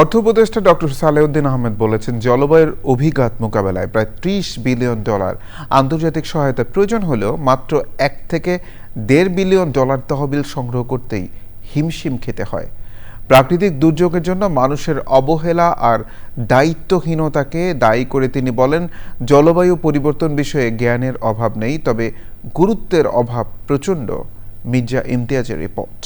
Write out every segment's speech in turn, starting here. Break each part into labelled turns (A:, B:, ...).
A: অর্থ উপদেষ্টা ডক্টর সালেউদ্দিন আহমেদ বলেছেন, জলবায়ুর অভিঘাত মোকাবেলায় প্রায় ত্রিশ বিলিয়ন ডলার আন্তর্জাতিক সহায়তা প্রয়োজন হলেও মাত্র এক থেকে দেড় বিলিয়ন ডলার তহবিল সংগ্রহ করতেই হিমশিম খেতে হয়। প্রাকৃতিক দুর্যোগের জন্য মানুষের অবহেলা আর দায়িত্বহীনতাকে দায়ী করে তিনি বলেন, জলবায়ু পরিবর্তন বিষয়ে জ্ঞানের অভাব নেই, তবে গুরুত্বের অভাব প্রচণ্ড। মির্জা ইমতিয়াজের রিপোর্ট।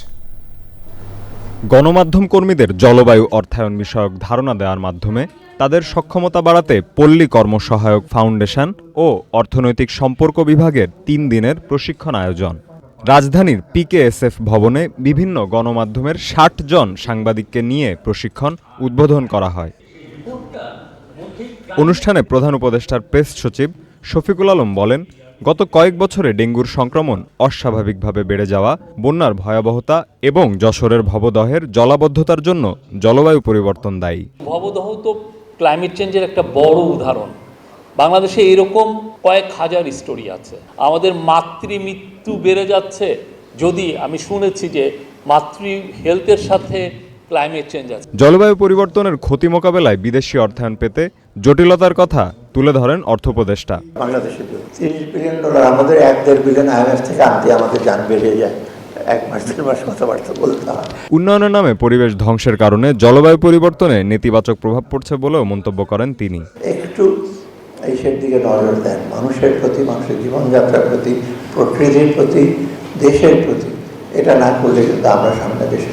B: গণমাধ্যম কর্মীদের জলবায়ু অর্থায়ন বিষয়ক ধারণা দেওয়ার মাধ্যমে তাদের সক্ষমতা বাড়াতে পল্লী কর্মসহায়ক ফাউন্ডেশন ও অর্থনৈতিক সম্পর্ক বিভাগের তিন দিনের প্রশিক্ষণ আয়োজন। রাজধানীর পিকেএসএফ ভবনে বিভিন্ন গণমাধ্যমের ষাট জন সাংবাদিককে নিয়ে প্রশিক্ষণ উদ্বোধন করা হয়। অনুষ্ঠানে প্রধান উপদেষ্টার প্রেস সচিব শফিকুল আলম বলেন গত কয়েক বছরে ডেঙ্গুর সংক্রমণ অস্বাভাবিকভাবে বেড়ে যাওয়া বন্যার ভয়াবহতা এবং যশোরের ভবদহের জলাবদ্ধতার জন্য জলবায়ু পরিবর্তন দায়ী।
C: ভবদহ তো ক্লাইমেট চেঞ্জের একটা বড় উদাহরণ। বাংলাদেশে এরকম কয়েক হাজার স্টোরি আছে। আমাদের মাতৃ মৃত্যু বেড়ে যাচ্ছে। যদি আমি শুনেছি যে মাতৃ হেলথের সাথে ক্লাইমেট চেঞ্জ আছে।
B: জলবায়ু পরিবর্তনের ক্ষতি মোকাবেলায় বিদেশি অর্থায়ন পেতে জটিলতার কথা তুলে ধরেন অর্থ উপদেষ্টা
D: বাংলাদেশের তিরিশ বিলিয়ন ডলার আমাদের এক দেড় বিলিয়ন আইএমএফ থেকে আনতে আমাদের যান বেরিয়ে যায়। এক মাস দেড় মাস কথাবার্তা বলতে হয়।
B: উন্নয়নের নামে পরিবেশ ধ্বংসের কারণে জলবায়ু পরিবর্তনে নেতিবাচক প্রভাব পড়ছে বলেও মন্তব্য করেন তিনি।
D: একটু এইসের দিকে নজর দেন। মানুষের প্রতি মানুষের জীবনযাত্রার প্রতি প্রকৃতির প্রতি দেশের প্রতি। এটা না করলে কিন্তু আমরা সামনে দেশে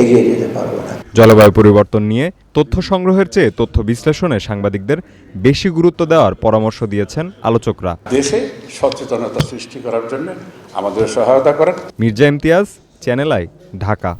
D: এগিয়ে যেতে পারব না।
B: জলবায়ু পরিবর্তন নিয়ে তথ্য সংগ্রহের চেয়ে তথ্য বিশ্লেষণে সাংবাদিকদের বেশি গুরুত্ব দেওয়ার পরামর্শ দিয়েছেন আলোচকরা।
E: দেশে সচেতনতা সৃষ্টি করার জন্য আমাদের সহায়তা করেন।
B: Mirza Imtiaz channel I Dhaka.